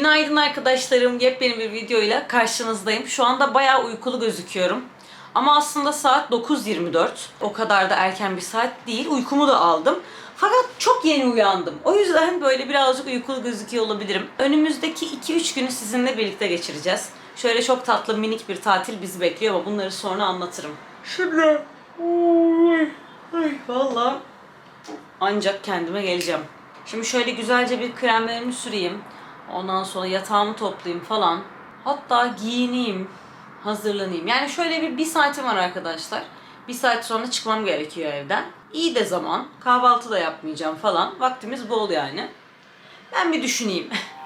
Günaydın arkadaşlarım. Yepyeni bir videoyla karşınızdayım. Şu anda bayağı uykulu gözüküyorum. Ama aslında saat 9.24. O kadar da erken bir saat değil. Uykumu da aldım. Fakat çok yeni uyandım. O yüzden böyle birazcık uykulu gözüküyor olabilirim. Önümüzdeki 2-3 günü sizinle birlikte geçireceğiz. Şöyle çok tatlı minik bir tatil bizi bekliyor ama bunları sonra anlatırım. Şimdi... Ay, Vallahi ancak kendime geleceğim. Şimdi şöyle güzelce bir kremlerimi süreyim. Ondan sonra yatağımı toplayayım falan. Hatta giyineyim, hazırlanayım. Yani şöyle bir, bir saatim var arkadaşlar. Bir saat sonra çıkmam gerekiyor evden. İyi de zaman. Kahvaltı da yapmayacağım falan. Vaktimiz bol yani. Ben bir düşüneyim.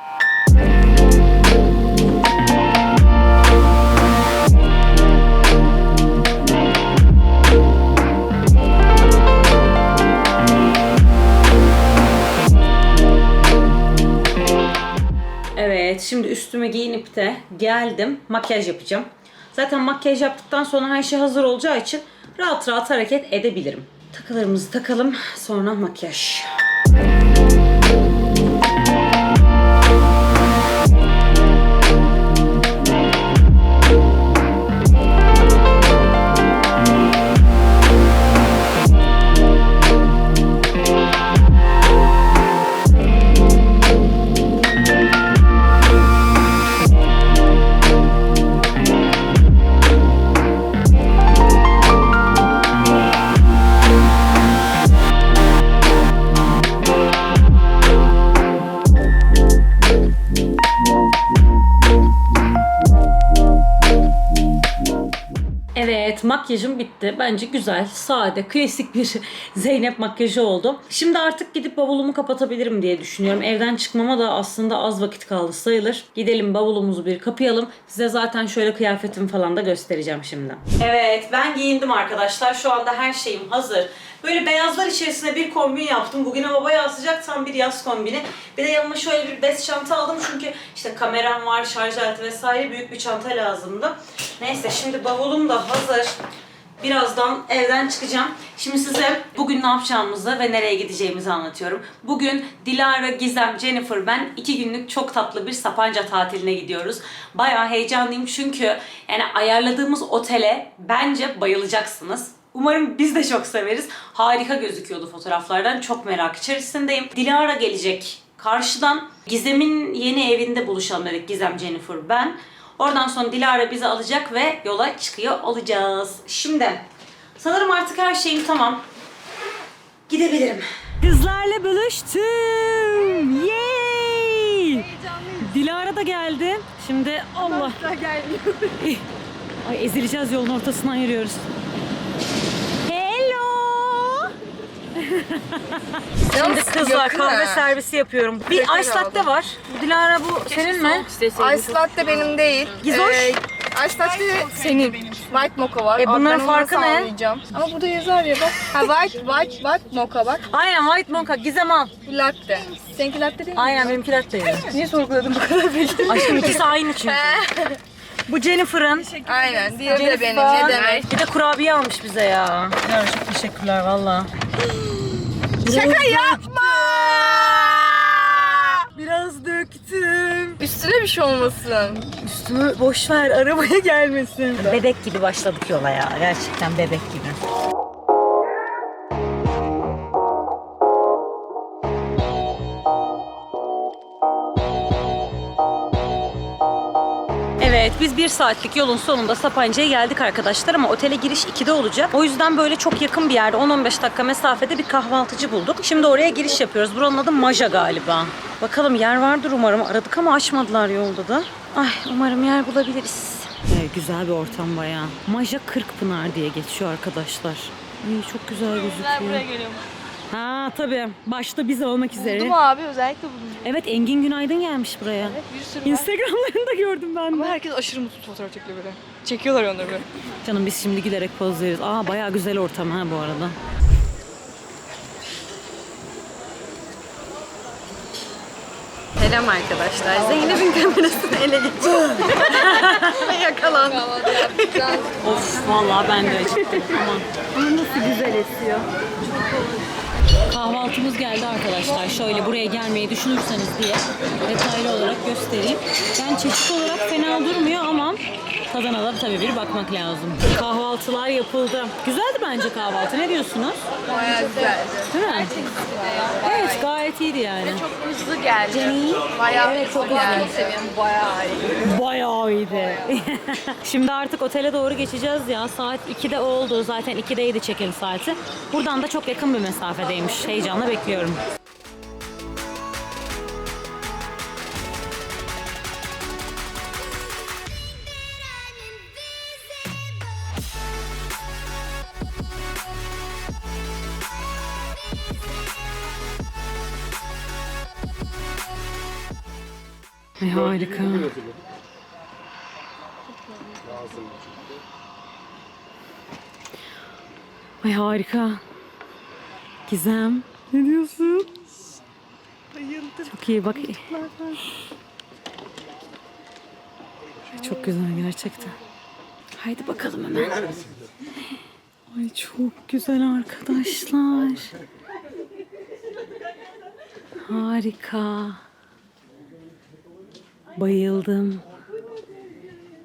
şimdi üstüme giyinip de geldim. Makyaj yapacağım. Zaten makyaj yaptıktan sonra her şey hazır olacağı için rahat rahat hareket edebilirim. Takılarımızı takalım, sonra makyaj. Evet makyajım bitti. Bence güzel, sade, klasik bir Zeynep makyajı oldu. Şimdi artık gidip bavulumu kapatabilirim diye düşünüyorum. Evden çıkmama da aslında az vakit kaldı sayılır. Gidelim bavulumuzu bir kapayalım. Size zaten şöyle kıyafetimi falan da göstereceğim şimdi. Evet ben giyindim arkadaşlar. Şu anda her şeyim hazır. Böyle beyazlar içerisine bir kombin yaptım. Bugün hava bayağı sıcak tam bir yaz kombini. Bir de yanıma şöyle bir bez çanta aldım çünkü işte kameram var, şarj aleti vesaire büyük bir çanta lazımdı. Neyse şimdi bavulum da hazır. Birazdan evden çıkacağım. Şimdi size bugün ne yapacağımızı ve nereye gideceğimizi anlatıyorum. Bugün Dilara, Gizem, Jennifer, ben iki günlük çok tatlı bir Sapanca tatiline gidiyoruz. Bayağı heyecanlıyım çünkü yani ayarladığımız otele bence bayılacaksınız. Umarım biz de çok severiz. Harika gözüküyordu fotoğraflardan. Çok merak içerisindeyim. Dilara gelecek karşıdan. Gizem'in yeni evinde buluşalım dedik Gizem, Jennifer, ben. Oradan sonra Dilara bizi alacak ve yola çıkıyor olacağız. Şimdi sanırım artık her şeyim tamam. Gidebilirim. Kızlarla buluştum. Yay! Dilara da geldi. Şimdi Allah. Ay ezileceğiz yolun ortasından yürüyoruz. Şimdi kızlar kahve servisi yapıyorum. Bir Şeker ice latte aldım. var. Bu Dilara bu senin mi? Ice latte benim değil. Gizoş? Ee, ice latte senin. White mocha var. E, bunların Abi ben onu farkı nasıl ne? anlayacağım? Ama burada yazar ya bak. Ha white, white, white mocha bak. Aynen white mocha. Gizem al. Bu latte. Seninki latte değil mi? Aynen benimki latte. Niye sorguladın bu kadar peki? Aşkım ikisi aynı çünkü. Bu Jennifer'ın. Aynen. Diğeri de benim. Ne demek? Bir de kurabiye almış bize ya. Ya çok teşekkürler valla. Şaka yapma! Biraz döktüm. Üstüne bir şey olmasın. Üstümü boş ver arabaya gelmesin. Bebek gibi başladık yola ya. Gerçekten bebek gibi. Evet biz bir saatlik yolun sonunda Sapanca'ya geldik arkadaşlar ama otele giriş 2'de olacak. O yüzden böyle çok yakın bir yerde 10-15 dakika mesafede bir kahvaltıcı bulduk. Şimdi oraya giriş yapıyoruz. Buranın adı Maja galiba. Bakalım yer vardır umarım. Aradık ama açmadılar yolda da. Ay umarım yer bulabiliriz. Evet, güzel bir ortam bayağı. Maja Kırkpınar diye geçiyor arkadaşlar. Ay, çok güzel gözüküyor. Ha tabii. Başta biz olmak üzere. Buldum abi özellikle buldum. Evet Engin Günaydın gelmiş buraya. Bir sürü var. Instagramlarında gördüm ben de. Ama herkes aşırı mutlu fotoğraf çekiyor böyle. Çekiyorlar onları böyle. Canım biz şimdi giderek poz veririz. Aa bayağı güzel ortam ha bu arada. Selam arkadaşlar. Zeynep'in kamerasını ele geçirdim. Yakalandım. Of vallahi ben de acıktım. Aman. Nasıl güzel esiyor. Kahvaltımız geldi arkadaşlar. Şöyle buraya gelmeyi düşünürseniz diye detaylı olarak göstereyim. Yani çeşit olarak fena durmuyor ama da tabii bir bakmak lazım. Kahvaltılar yapıldı. Güzeldi bence kahvaltı. Ne diyorsunuz? Bayağı güzeldi. Değil mi? Evet gayet iyiydi yani. Çok hızlı geldi. Jenny. Bayağı Evet, çok hızlı. seviyorum. Bayağı iyi. Bayağı iyiydi. Şimdi artık otele doğru geçeceğiz ya. Saat 2'de oldu. Zaten 2'deydi check-in saati. Buradan da çok yakın bir mesafedeymiş. Heyecanla bekliyorum. Ay harika. Ay harika. Gizem. Ne diyorsun? Bayıldım. Çok iyi bak. Çok güzel gerçekten. Haydi bakalım hemen. Ay çok güzel arkadaşlar. Harika. Bayıldım.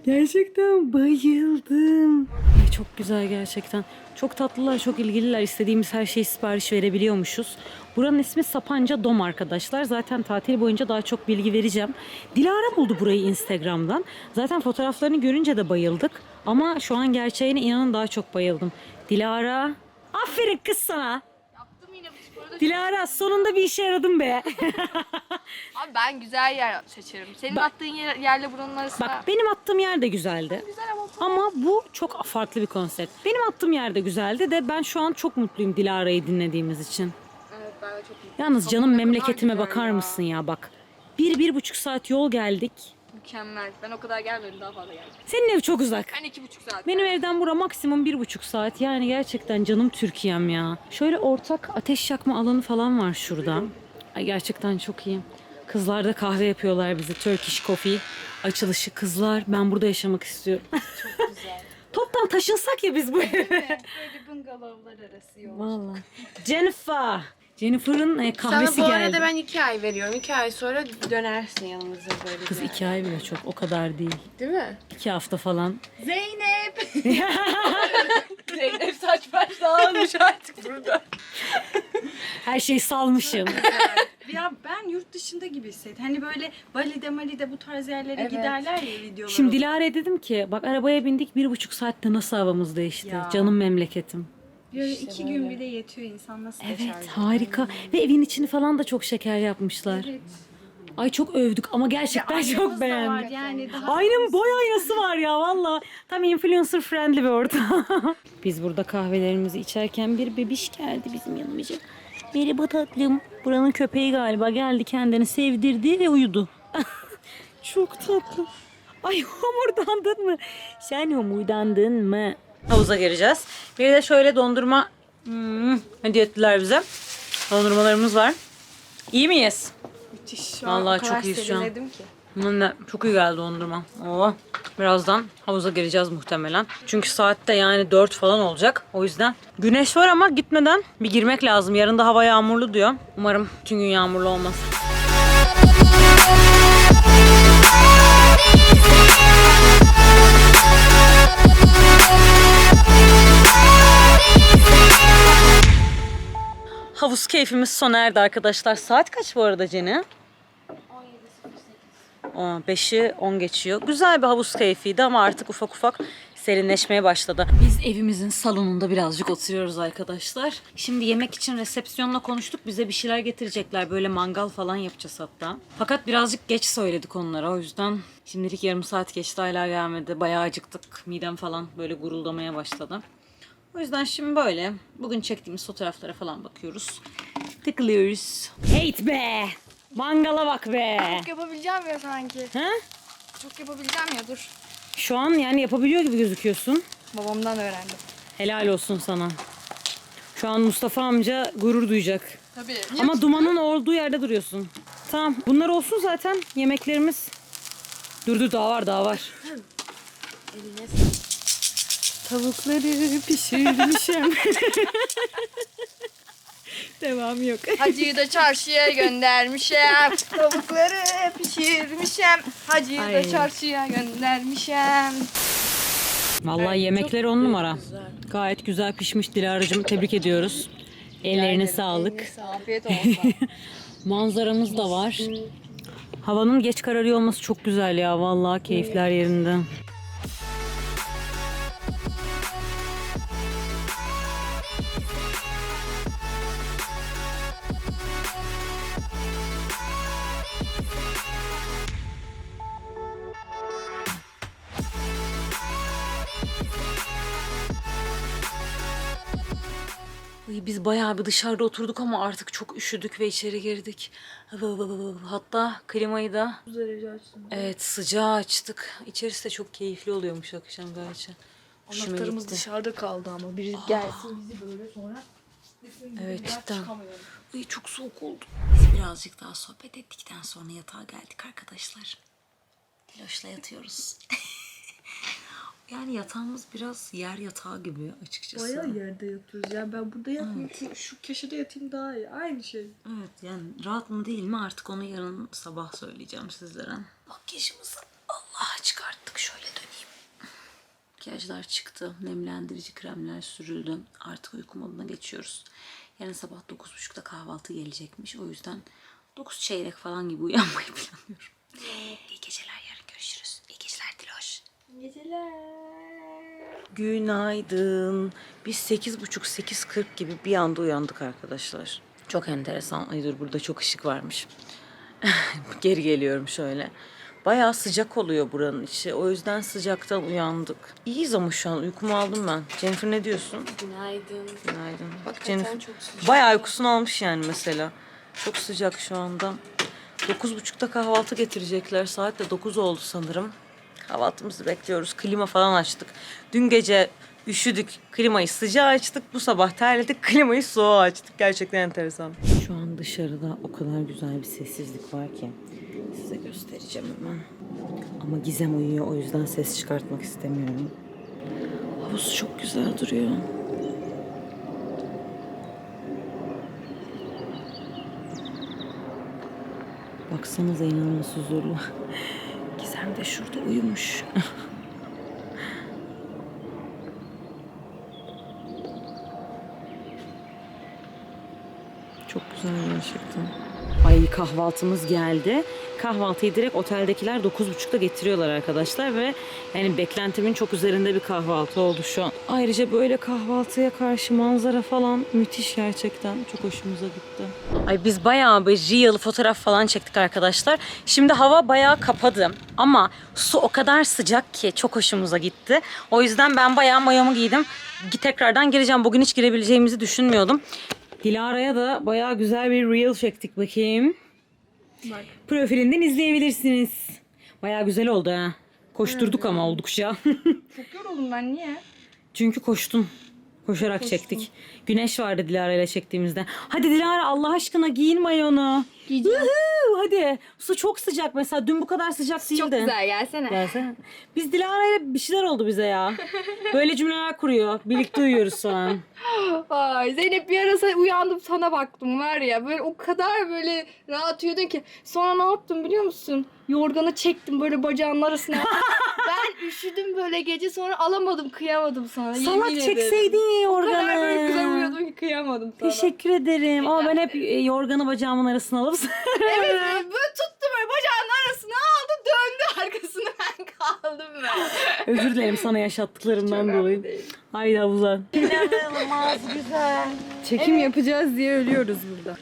Gerçekten bayıldım. Ay çok güzel gerçekten. Çok tatlılar, çok ilgililer. İstediğimiz her şeyi sipariş verebiliyormuşuz. Buranın ismi Sapanca Dom arkadaşlar. Zaten tatil boyunca daha çok bilgi vereceğim. Dilara buldu burayı Instagram'dan. Zaten fotoğraflarını görünce de bayıldık. Ama şu an gerçeğine inanın daha çok bayıldım. Dilara, aferin kız sana. Dilara sonunda bir işe yaradın be. Abi ben güzel yer seçerim. Senin attığın yer, yerle buranın arasında. Bak benim attığım yer de güzeldi. Güzel ama Ama bu çok farklı bir konsept. Benim attığım yerde güzeldi de ben şu an çok mutluyum Dilara'yı dinlediğimiz için. Evet ben de çok mutluyum. Yalnız canım memleketime bakar mısın ya bak. Bir, bir buçuk saat yol geldik. Mükemmel. Ben o kadar gelmedim daha fazla geldim. Senin ev çok uzak. Ben iki buçuk saat. Benim evden bura maksimum bir buçuk saat. Yani gerçekten canım Türkiye'm ya. Şöyle ortak ateş yakma alanı falan var şurada. Ay gerçekten çok iyi. Kızlar da kahve yapıyorlar bize. Turkish coffee. Açılışı kızlar. Ben burada yaşamak istiyorum. Çok güzel. Toptan taşınsak ya biz bu eve. Böyle bungalovlar arası yol. Vallahi. Jennifer. Jennifer'ın e, kahvesi Sana bu geldi. arada ben iki ay veriyorum. İki ay sonra dönersin yanımıza böyle. Kız iki ay bile çok. O kadar değil. Değil mi? İki hafta falan. Zeynep. Zeynep saç baş dağılmış artık burada. Her şeyi salmışım. Ya ben yurt dışında gibi hissettim. Hani böyle Bali'de Mali'de bu tarz yerlere giderler ya videolar. Şimdi. Dilara'ya dedim ki bak arabaya bindik bir buçuk saatte nasıl havamız değişti. Ya. Canım memleketim. Böyle iki gün bile yetiyor insan nasıl Evet yaşar? harika. Ve evin içini falan da çok şeker yapmışlar. Evet. Ay çok övdük ama gerçekten Aynamız çok da beğendim. var Yani daha Aynı boy aynası var ya valla. Tam influencer friendly bir ortam. Biz burada kahvelerimizi içerken bir bebiş geldi bizim yanımıza. Merhaba tatlım. Buranın köpeği galiba geldi kendini sevdirdi ve uyudu. Çok tatlı. Ay homurdandın mı? Sen homurdandın mı? Havuza gireceğiz. Bir de şöyle dondurma hmm, hediye ettiler bize. Dondurmalarımız var. İyi miyiz? Müthiş. Şu Vallahi çok iyiyiz şu an. ki. Çok iyi geldi dondurma. Oo. Birazdan havuza gireceğiz muhtemelen. Çünkü saatte yani 4 falan olacak. O yüzden güneş var ama gitmeden bir girmek lazım. Yarın da hava yağmurlu diyor. Umarım tüm gün yağmurlu olmaz. Havuz keyfimiz sona erdi arkadaşlar. Saat kaç bu arada Ceni? 5'i 10 geçiyor. Güzel bir havuz keyfiydi ama artık ufak ufak serinleşmeye başladı. Biz evimizin salonunda birazcık oturuyoruz arkadaşlar. Şimdi yemek için resepsiyonla konuştuk. Bize bir şeyler getirecekler. Böyle mangal falan yapacağız hatta. Fakat birazcık geç söyledik onlara. O yüzden şimdilik yarım saat geçti hala gelmedi. Bayağı acıktık. Midem falan böyle guruldamaya başladı. O yüzden şimdi böyle bugün çektiğimiz fotoğraflara falan bakıyoruz. Tıklıyoruz. Hate be! Mangala bak be! Çok yapabileceğim ya sanki. Ha? Çok yapabileceğim ya dur. Şu an yani yapabiliyor gibi gözüküyorsun. Babamdan öğrendim. Helal olsun sana. Şu an Mustafa amca gurur duyacak. Tabii. Ama dumanın olduğu yerde duruyorsun. Tamam. Bunlar olsun zaten yemeklerimiz. Dur dur daha var daha var. Tavukları pişirmişim. Devam yok. Hacıyı da çarşıya göndermişim. Tavukları pişirmişim. Hacıyı Ay. da çarşıya göndermişim. Vallahi yemekler on numara. Gayet güzel pişmiş Dilara'cığım. Tebrik ediyoruz. Ellerine sağlık. Afiyet olsun. Manzaramız da var. Havanın geç kararıyor olması çok güzel ya. Vallahi keyifler yerinde. Biz bayağı bir dışarıda oturduk ama artık çok üşüdük ve içeri girdik. Hatta klimayı da evet sıcağı açtık. İçerisi de çok keyifli oluyormuş akşam gerçi. Hoşuma Anahtarımız gitti. dışarıda kaldı ama biri gelsin bizi böyle sonra Evet cidden. Ay, çok soğuk oldu. Biz birazcık daha sohbet ettikten sonra yatağa geldik arkadaşlar. Diloş'la yatıyoruz. yani yatağımız biraz yer yatağı gibi açıkçası. Bayağı yerde yatıyoruz ya. Ben burada yatmayayım. Şu, şu köşede yatayım daha iyi. Aynı şey. Evet yani rahat mı değil mi artık onu yarın sabah söyleyeceğim sizlere. Makyajımızı Allah'a çıkarttık şöyle döneyim. Makyajlar çıktı. Nemlendirici kremler sürüldü. Artık uyku moduna geçiyoruz. Yarın sabah 9.30'da kahvaltı gelecekmiş. O yüzden 9 çeyrek falan gibi uyanmayı planlıyorum. İyi geceler yarın görüşürüz. İyi geceler Diloş. Günaydın. Biz 8.30-8.40 gibi bir anda uyandık arkadaşlar. Çok enteresan. Ay dur burada çok ışık varmış. Geri geliyorum şöyle. Bayağı sıcak oluyor buranın içi. O yüzden sıcaktan uyandık. İyiyiz ama şu an uykumu aldım ben. Jennifer ne diyorsun? Günaydın. Günaydın. Bak Jennifer çok sıcak. bayağı uykusunu almış yani mesela. Çok sıcak şu anda. 9.30'da kahvaltı getirecekler. Saat de 9 oldu sanırım. Kahvaltımızı bekliyoruz. Klima falan açtık. Dün gece üşüdük. Klimayı sıcağı açtık. Bu sabah terledik. Klimayı soğuğa açtık. Gerçekten enteresan. Şu an dışarıda o kadar güzel bir sessizlik var ki. Size göstereceğim hemen. Ama Gizem uyuyor. O yüzden ses çıkartmak istemiyorum. Havuz çok güzel duruyor. Baksanıza inanılmaz huzurlu. Gizem de şurada uyumuş. Çok güzel gerçekten. Ay kahvaltımız geldi. Kahvaltıyı direkt oteldekiler 9.30'da getiriyorlar arkadaşlar ve yani beklentimin çok üzerinde bir kahvaltı oldu şu an. Ayrıca böyle kahvaltıya karşı manzara falan müthiş gerçekten. Çok hoşumuza gitti. Ay biz bayağı bir real fotoğraf falan çektik arkadaşlar. Şimdi hava bayağı kapadı ama su o kadar sıcak ki çok hoşumuza gitti. O yüzden ben bayağı mayomu giydim. Tekrardan gireceğim. Bugün hiç girebileceğimizi düşünmüyordum. Dilara'ya da bayağı güzel bir reel çektik bakayım. Bak. Profilinden izleyebilirsiniz. Bayağı güzel oldu ha. Koşturduk ama oldukça. Çok yoruldum ben. Niye? Çünkü koştun. Koşarak çektik. Güneş vardı Dilara ile çektiğimizde. Hadi Dilara Allah aşkına giyin mayonu. Giyeceğim. Hadi. Su çok sıcak mesela. Dün bu kadar sıcak değildi. Çok güzel gelsene. Gelsene. Biz Dilara ile bir şeyler oldu bize ya. Böyle cümleler kuruyor. Birlikte uyuyoruz şu an. Ay Zeynep bir ara uyandım sana baktım var ya böyle o kadar böyle rahat uyudun ki sonra ne yaptım biliyor musun? Yorganı çektim böyle bacağının arasına. ben üşüdüm böyle gece sonra alamadım kıyamadım sana. Salak yemin ederim. çekseydin ya O kadar yorganı. böyle güzel uyudum ki kıyamadım sana. Teşekkür ederim. Ama ben hep e, yorganı bacağımın arasına alıp Evet böyle tuttu böyle bacağının arasına aldı döndü arkasına ben kaldım ben. Özür dilerim sana yaşattıklarımdan dolayı. Haydi havuza. İnanılmaz güzel. Çekim yapacağız diye ölüyoruz burada.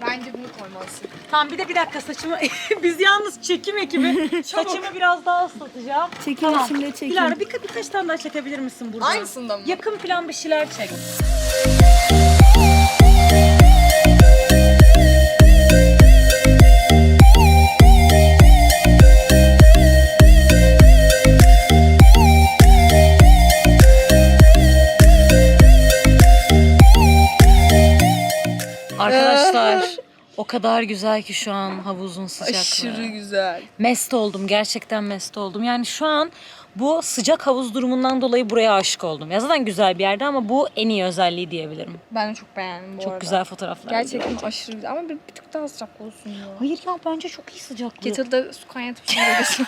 Bence bunu koymalısın. Tamam bir de bir dakika saçımı biz yalnız çekim ekibi saçımı biraz daha ıslatacağım. Çekin içimde çekin. Dilara bir, birkaç tane daha çekebilir misin burada? Aynısından mı? Yakın plan bir şeyler çek. Kadar güzel ki şu an havuzun sıcaklığı. Aşırı güzel. Mest oldum. Gerçekten mest oldum. Yani şu an bu sıcak havuz durumundan dolayı buraya aşık oldum. Ya zaten güzel bir yerde ama bu en iyi özelliği diyebilirim. Ben de çok beğendim bu Çok arada. güzel fotoğraflar. Gerçekten aşırı güzel ama bir, bir tık daha sıcak olsun ya. Hayır ya bence çok iyi sıcaklık. Kettle'da su kaynatıp şimdi ödesin.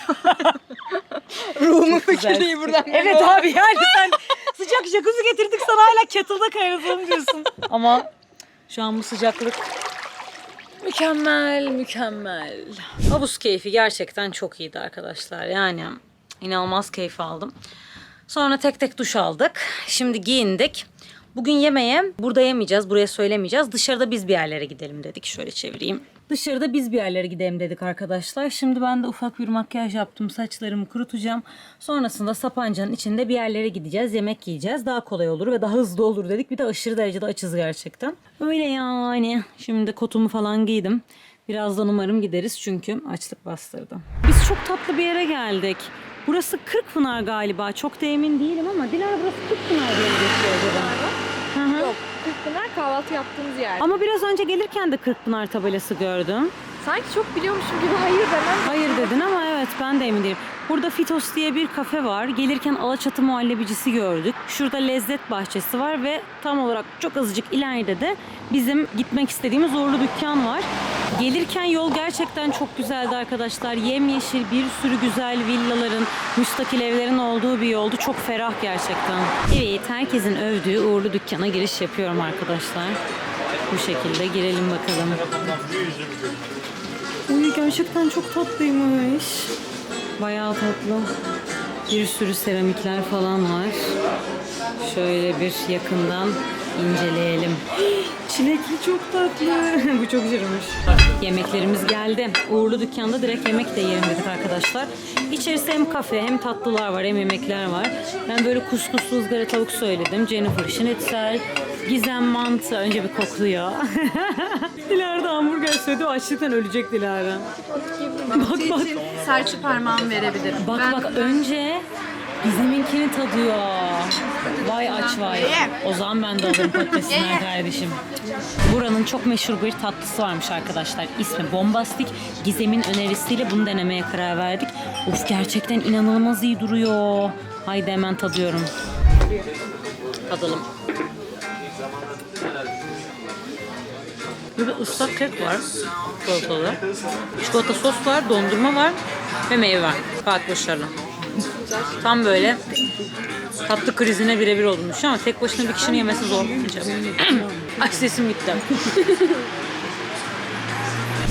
Ruhumu fikirliği buradan. Evet abi yani sen sıcak jacuzzi getirdik sana hala kettle'da kaynatalım diyorsun. Ama şu an bu sıcaklık mükemmel mükemmel. Havuz keyfi gerçekten çok iyiydi arkadaşlar. Yani inanılmaz keyif aldım. Sonra tek tek duş aldık. Şimdi giyindik. Bugün yemeğe burada yemeyeceğiz, buraya söylemeyeceğiz. Dışarıda biz bir yerlere gidelim dedik. Şöyle çevireyim. Dışarıda biz bir yerlere gidelim dedik arkadaşlar. Şimdi ben de ufak bir makyaj yaptım. Saçlarımı kurutacağım. Sonrasında Sapanca'nın içinde bir yerlere gideceğiz. Yemek yiyeceğiz. Daha kolay olur ve daha hızlı olur dedik. Bir de aşırı derecede açız gerçekten. Öyle yani. Şimdi kotumu falan giydim. Birazdan umarım gideriz çünkü açlık bastırdı. Biz çok tatlı bir yere geldik. Burası Kırkpınar galiba. Çok da emin değilim ama Dilara burası Kırkpınar diye geçiyor acaba? Hı hı. Yok. Kırkpınar kahvaltı yaptığımız yer. Ama biraz önce gelirken de Kırkpınar tabelası gördüm. Sanki çok biliyormuşum gibi hayır demem. Hayır dedin ama evet ben de emin değilim. Burada Fitos diye bir kafe var. Gelirken Alaçatı muhallebicisi gördük. Şurada lezzet bahçesi var ve tam olarak çok azıcık ileride de bizim gitmek istediğimiz uğurlu dükkan var. Gelirken yol gerçekten çok güzeldi arkadaşlar. Yemyeşil bir sürü güzel villaların, müstakil evlerin olduğu bir yoldu. Çok ferah gerçekten. Evet herkesin övdüğü uğurlu dükkana giriş yapıyorum arkadaşlar. Bu şekilde girelim bakalım. Uy gerçekten çok tatlıymış. Bayağı tatlı. Bir sürü seramikler falan var. Şöyle bir yakından inceleyelim. Çilekli çok tatlı. Bu çok güzelmiş. Yemeklerimiz geldi. Uğurlu dükkanda direkt yemek de yiyelim dedik arkadaşlar. İçerisi hem kafe hem tatlılar var hem yemekler var. Ben böyle kuskuslu ızgara tavuk söyledim. Jennifer Schnitzel. Gizem mantı. Önce bir kokluyor. Dilara da hamburger söyledi. O açlıktan ölecek Dilara. bak bak. Serçe parmağımı verebilirim. Bak Ben- bak önce Gizem'inkini tadıyor. Vay aç vay. O zaman ben de alırım patatesinden kardeşim. Buranın çok meşhur bir tatlısı varmış arkadaşlar. İsmi Bombastik. Gizem'in önerisiyle bunu denemeye karar verdik. Of gerçekten inanılmaz iyi duruyor. Haydi hemen tadıyorum. Tadalım. Burada ıslak kek var. Çikolatalı. Çikolata sos var, dondurma var ve meyve var. Gayet başarılı. Tam böyle tatlı krizine birebir düşünüyorum ama tek başına bir kişinin yemesi zor. Ay sesim gitti.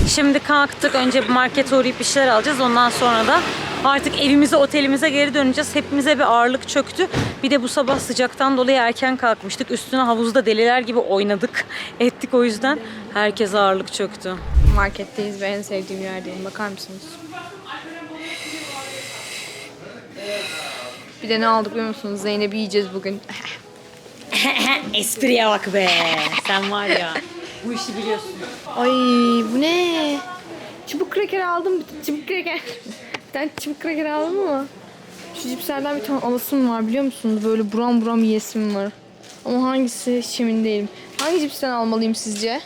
Şimdi kalktık. Önce bir markete uğrayıp bir şeyler alacağız. Ondan sonra da artık evimize, otelimize geri döneceğiz. Hepimize bir ağırlık çöktü. Bir de bu sabah sıcaktan dolayı erken kalkmıştık. Üstüne havuzda deliler gibi oynadık. Ettik o yüzden. Herkese ağırlık çöktü. Marketteyiz ve en sevdiğim yerdeyim. Bakar mısınız? Bir de ne aldık biliyor musunuz? Zeynep'i yiyeceğiz bugün. Espriye bak be. Sen var ya. Bu işi biliyorsun. Ay bu ne? Çubuk kraker aldım. Çubuk kraker. bir tane çubuk kraker aldım ama. Şu cipslerden bir tane alasım var biliyor musunuz? Böyle buram buram yiyesim var. Ama hangisi hiç emin değilim. Hangi cipsten almalıyım sizce?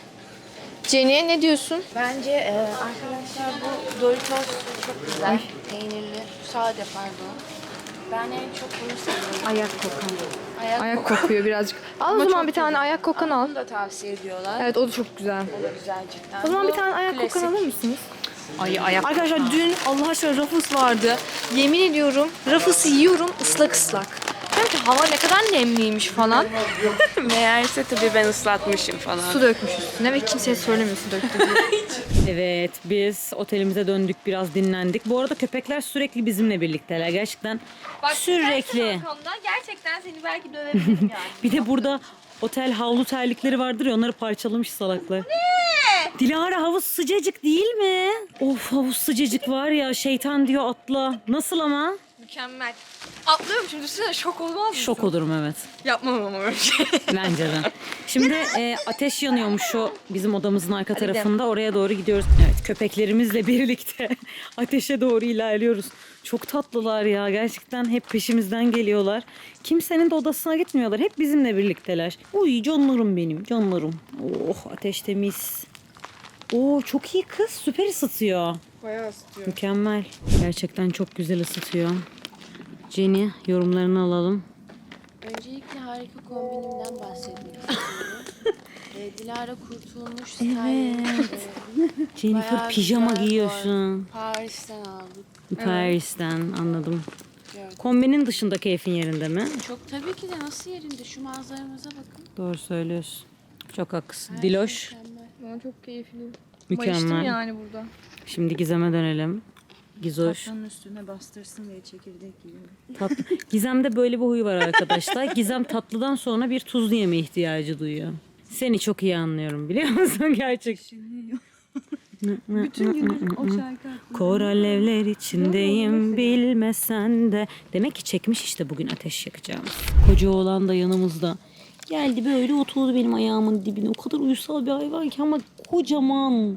Jenny ne diyorsun? Bence e, arkadaşlar bu Doritos çok güzel. Peynirli, sade pardon. Ben en çok bunu seviyorum. Ayak kokan. Ayak, Ayak kokuyor birazcık. Al o zaman bir tane ayak kokan al. Bunu da tavsiye ediyorlar. Evet o da çok güzel. O da güzel cidden. O zaman bir tane ayak klasik. kokan alır mısınız? Ay ayak. Arkadaşlar dün Allah aşkına Ruffles vardı. Yemin ediyorum Ruffles'ı yiyorum ıslak ıslak. Diyorum ki hava ne kadar nemliymiş falan. Meğerse tabii ben ıslatmışım falan. Su dökmüş üstüne ve kimseye söylemiyor su döktü. Evet biz otelimize döndük biraz dinlendik. Bu arada köpekler sürekli bizimle birlikteler. Gerçekten sürekli. Gerçekten seni belki dövebilirim yani. Bir de burada otel havlu terlikleri vardır ya onları parçalamış salaklar. Ne? Dilara havuz sıcacık değil mi? Of havuz sıcacık var ya şeytan diyor atla. Nasıl ama? Mükemmel. Atlıyorum şimdi düşünsene şok olmaz mısın? Şok olurum evet. Yapmam ama öyle şey. Bence de. Şimdi e, ateş yanıyormuş şu bizim odamızın arka tarafında. Oraya doğru gidiyoruz. Evet köpeklerimizle birlikte ateşe doğru ilerliyoruz. Çok tatlılar ya. Gerçekten hep peşimizden geliyorlar. Kimsenin de odasına gitmiyorlar. Hep bizimle birlikteler. Uy canlarım benim canlarım. Oh ateş temiz. Oo çok iyi kız. Süper ısıtıyor. Bayağı ısıtıyor. Mükemmel. Gerçekten çok güzel ısıtıyor. Jenny yorumlarını alalım. Öncelikle harika kombinimden bahsetmek istiyorum. Ee, Dilara kurtulmuş styling. Jennifer Bayağı pijama güzel giyiyorsun. Paris'ten aldık. Paris'ten anladım. Gördüm. Kombinin dışında keyfin yerinde mi? Çok tabii ki de nasıl yerinde şu manzaramıza bakın. Doğru söylüyorsun. Çok haklısın. Her Diloş şey mükemmel. Bana çok keyifli. Bayıştım mükemmel. yani burada. Şimdi Gizem'e dönelim. Gizoş. Tatlının üstüne bastırsın ve çekirdek yiyor. Tat... Gizem'de böyle bir huyu var arkadaşlar. Gizem tatlıdan sonra bir tuzlu yeme ihtiyacı duyuyor. Seni çok iyi anlıyorum biliyor musun gerçekten? Bütün gün o şarkı. Kor alevler içindeyim bilmesen de. Demek ki çekmiş işte bugün ateş yakacağımız. Koca oğlan da yanımızda. Geldi böyle oturdu benim ayağımın dibine. O kadar uysal bir hayvan ki ama kocaman.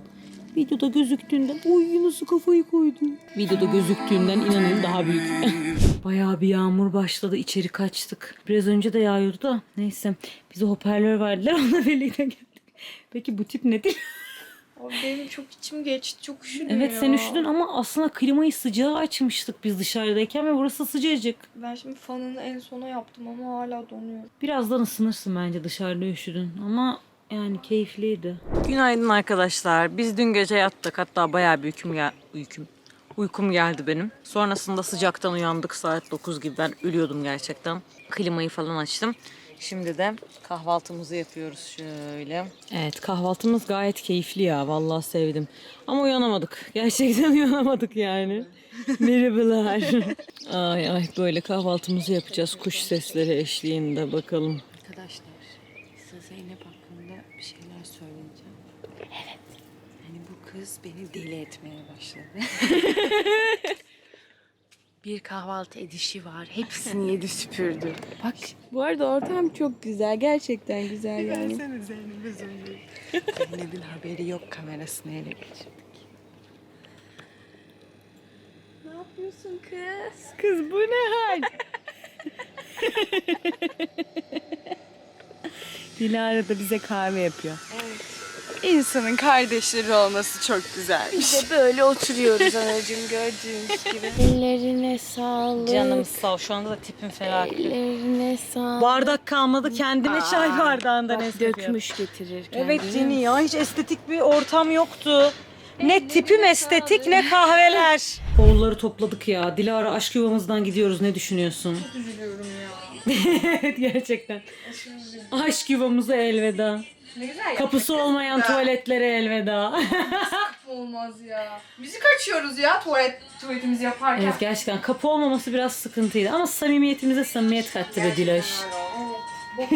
Videoda gözüktüğünden oy nasıl kafayı koydu. Videoda gözüktüğünden inanın daha büyük. Bayağı bir yağmur başladı. içeri kaçtık. Biraz önce de yağıyordu da. Neyse. Bize hoparlör verdiler. Onunla birlikte geldik. Peki bu tip nedir? Abi benim çok içim geçti. Çok üşüdüm Evet ya. sen üşüdün ama aslında klimayı sıcağı açmıştık biz dışarıdayken ve burası sıcacık. Ben şimdi fanını en sona yaptım ama hala donuyorum. Birazdan ısınırsın bence dışarıda üşüdün ama yani keyifliydi. Günaydın arkadaşlar. Biz dün gece yattık. Hatta bayağı bir uykum, gel uykum. uykum geldi benim. Sonrasında sıcaktan uyandık saat 9 gibi. Ben ölüyordum gerçekten. Klimayı falan açtım. Şimdi de kahvaltımızı yapıyoruz şöyle. Evet kahvaltımız gayet keyifli ya. Vallahi sevdim. Ama uyanamadık. Gerçekten uyanamadık yani. Merhabalar. ay ay böyle kahvaltımızı yapacağız. Kuş sesleri eşliğinde bakalım. Arkadaşlar size Zeynep hakkında bir şeyler söyleyeceğim. Evet. Hani bu kız beni deli etmeye başladı. bir kahvaltı edişi var. Hepsini yedi süpürdü. Bak Bu arada ortam çok güzel. Gerçekten güzel yani. Seni Zeynep'e söylüyorum. Zeynep'in haberi yok kamerasını ele geçirdik. Ne yapıyorsun kız? Kız bu ne hal? Dilara da bize kahve yapıyor. Evet. İnsanın kardeşleri olması çok güzel. İşte böyle oturuyoruz anacığım gördüğünüz gibi. Ellerine sağlık. Canım sağ ol. Şu anda da tipim felaket. Ellerine sağlık. Bardak kalmadı kendine çay bardağından Bak, dökmüş getirir kendini. Evet Cini ya hiç estetik bir ortam yoktu. Ne tipim estetik ne kahveler. Oğulları topladık ya. Dilara aşk yuvamızdan gidiyoruz. Ne düşünüyorsun? Çok üzülüyorum ya. evet gerçekten. Aşk yuvamıza elveda. Ne güzel Kapısı olmayan tuvaletlere elveda. olmaz ya. Müzik açıyoruz ya tuvalet tuvaletimizi yaparken. evet gerçekten kapı olmaması biraz sıkıntıydı ama samimiyetimize samimiyet kattı be Diloş.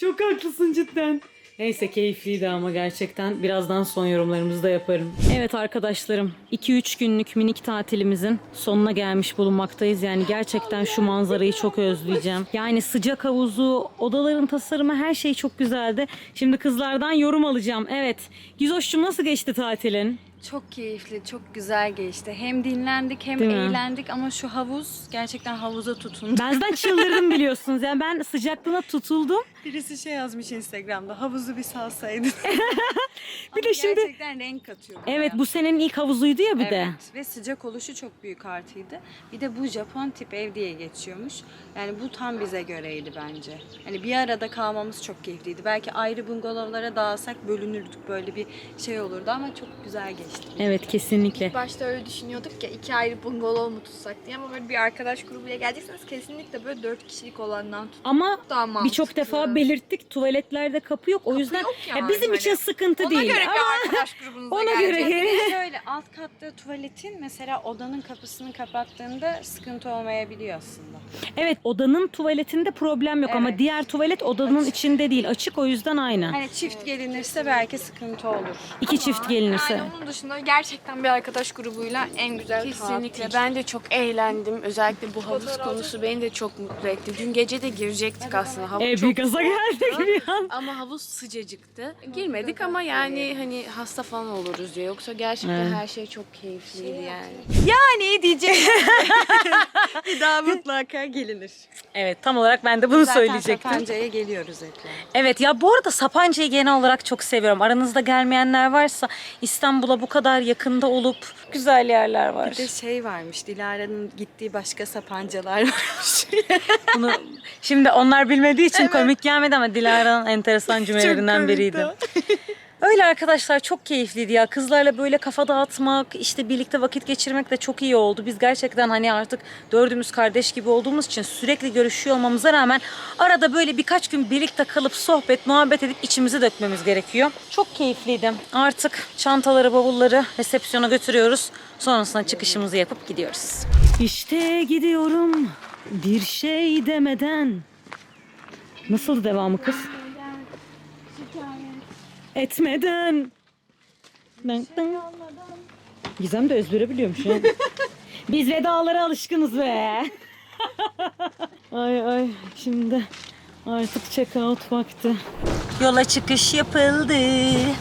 Çok haklısın cidden. Neyse keyifliydi ama gerçekten. Birazdan son yorumlarımızı da yaparım. Evet arkadaşlarım 2-3 günlük minik tatilimizin sonuna gelmiş bulunmaktayız. Yani gerçekten şu manzarayı çok özleyeceğim. Yani sıcak havuzu, odaların tasarımı her şey çok güzeldi. Şimdi kızlardan yorum alacağım. Evet. Gizoş'cum nasıl geçti tatilin? Çok keyifli, çok güzel geçti. Hem dinlendik hem Değil mi? eğlendik ama şu havuz gerçekten havuza tutundu. Ben zaten çıldırdım biliyorsunuz. Yani ben sıcaklığına tutuldum. Birisi şey yazmış Instagram'da havuzu bir salsaydın. Bir de şimdi Gerçekten renk katıyor. evet bu senenin ilk havuzuydu ya bir de. Evet ve sıcak oluşu çok büyük artıydı. Bir de bu Japon tip ev diye geçiyormuş. Yani bu tam bize göreydi bence. Hani bir arada kalmamız çok keyifliydi. Belki ayrı bungalovlara dağılsak bölünürdük böyle bir şey olurdu ama çok güzel geçti. Evet kesinlikle. Başta öyle düşünüyorduk ya iki ayrı bungalov mu tutsak diye ama böyle bir arkadaş grubuyla gelecekseniz kesinlikle böyle dört kişilik olandan tutun. Ama Daha mantıklı. birçok defa belirttik tuvaletlerde kapı yok. O yüzden yok ya yani. bizim Hani için sıkıntı Ona değil. göre Ama bir arkadaş grubunuza ona göre geleceksiniz. Şöyle alt katta tuvaletin mesela odanın kapısını kapattığında sıkıntı olmayabiliyor aslında. evet odanın tuvaletinde problem yok ama Evet. diğer tuvalet odanın içinde değil. Açık o yüzden aynı. Hani çift gelinirse belki sıkıntı olur. İki çift gelinirse. Yani onun dışında gerçekten bir arkadaş grubuyla en güzel Kesinlikle. tatil. Ben de çok eğlendim. Özellikle bu havuz konusu beni de çok mutlu etti. Dün gece de girecektik aslında. Hava E, çok bir gaza geldik bir an. ama havuz sıcacıktı. Girmedik ama yani hani hasta falan oluruz diye. Yoksa gerçekten Her şey çok keyifliydi yani. Yani diyeceğim. bir daha mutlaka gelinir. Evet tam olarak ben de bunu Zaten söyleyecektim. Sapanca'ya geliyoruz hep yani. Evet ya bu arada Sapanca'yı genel olarak çok seviyorum. Aranızda gelmeyenler varsa İstanbul'a bu kadar yakında olup güzel yerler var. Bir de şey varmış, Dilara'nın gittiği başka Sapancalar varmış. Bunu şimdi onlar bilmediği için komik gelmedi ama Dilara'nın enteresan cümlelerinden biriydi. Öyle arkadaşlar çok keyifliydi ya. Kızlarla böyle kafa dağıtmak, işte birlikte vakit geçirmek de çok iyi oldu. Biz gerçekten hani artık dördümüz kardeş gibi olduğumuz için sürekli görüşüyor olmamıza rağmen arada böyle birkaç gün birlikte kalıp sohbet, muhabbet edip içimizi dökmemiz gerekiyor. Çok keyifliydi. Artık çantaları, bavulları resepsiyona götürüyoruz. Sonrasında çıkışımızı yapıp gidiyoruz. İşte gidiyorum bir şey demeden. Nasıl devamı kız? Etmeden. Dın dın. Gizem de ezbere biliyormuş ya. Biz vedalara alışkınız be. ay ay şimdi artık check out vakti. Yola çıkış yapıldı.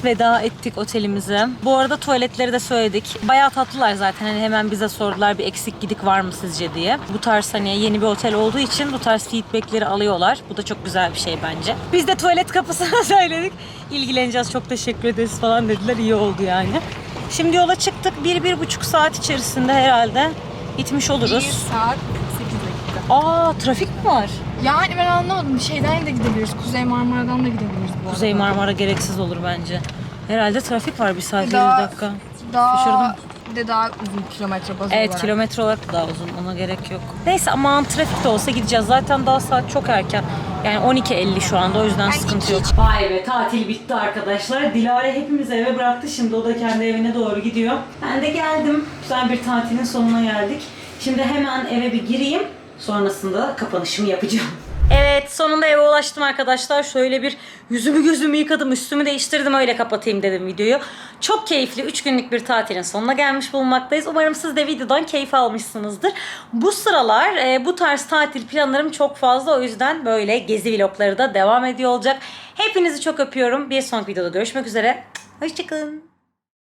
Veda ettik otelimize. Bu arada tuvaletleri de söyledik. Bayağı tatlılar zaten. Hani hemen bize sordular bir eksik gidik var mı sizce diye. Bu tarz hani yeni bir otel olduğu için bu tarz feedbackleri alıyorlar. Bu da çok güzel bir şey bence. Biz de tuvalet kapısına söyledik. İlgileneceğiz çok teşekkür ederiz falan dediler. İyi oldu yani. Şimdi yola çıktık. Bir, bir buçuk saat içerisinde herhalde gitmiş oluruz. saat 8 dakika. Aa trafik mi var? Yani ben anlamadım. Şeyden de gidebiliriz. Kuzey Marmara'dan da gidebiliriz bu arada. Kuzey Marmara gereksiz olur bence. Herhalde trafik var bir saat 50 Daha- dakika. Daha, Şaşırdım. bir de daha uzun kilometre bazı Evet olarak. kilometre olarak da daha uzun ona gerek yok. Neyse aman trafik de olsa gideceğiz. Zaten daha saat çok erken. Yani 12.50 şu anda o yüzden sıkıntı yok. Vay be tatil bitti arkadaşlar. Dilara hepimizi eve bıraktı. Şimdi o da kendi evine doğru gidiyor. Ben de geldim. Güzel bir tatilin sonuna geldik. Şimdi hemen eve bir gireyim. Sonrasında kapanışımı yapacağım. Evet sonunda eve ulaştım arkadaşlar. Şöyle bir yüzümü gözümü yıkadım, üstümü değiştirdim öyle kapatayım dedim videoyu. Çok keyifli 3 günlük bir tatilin sonuna gelmiş bulunmaktayız. Umarım siz de videodan keyif almışsınızdır. Bu sıralar e, bu tarz tatil planlarım çok fazla. O yüzden böyle gezi vlogları da devam ediyor olacak. Hepinizi çok öpüyorum. Bir sonraki videoda görüşmek üzere. Hoşçakalın.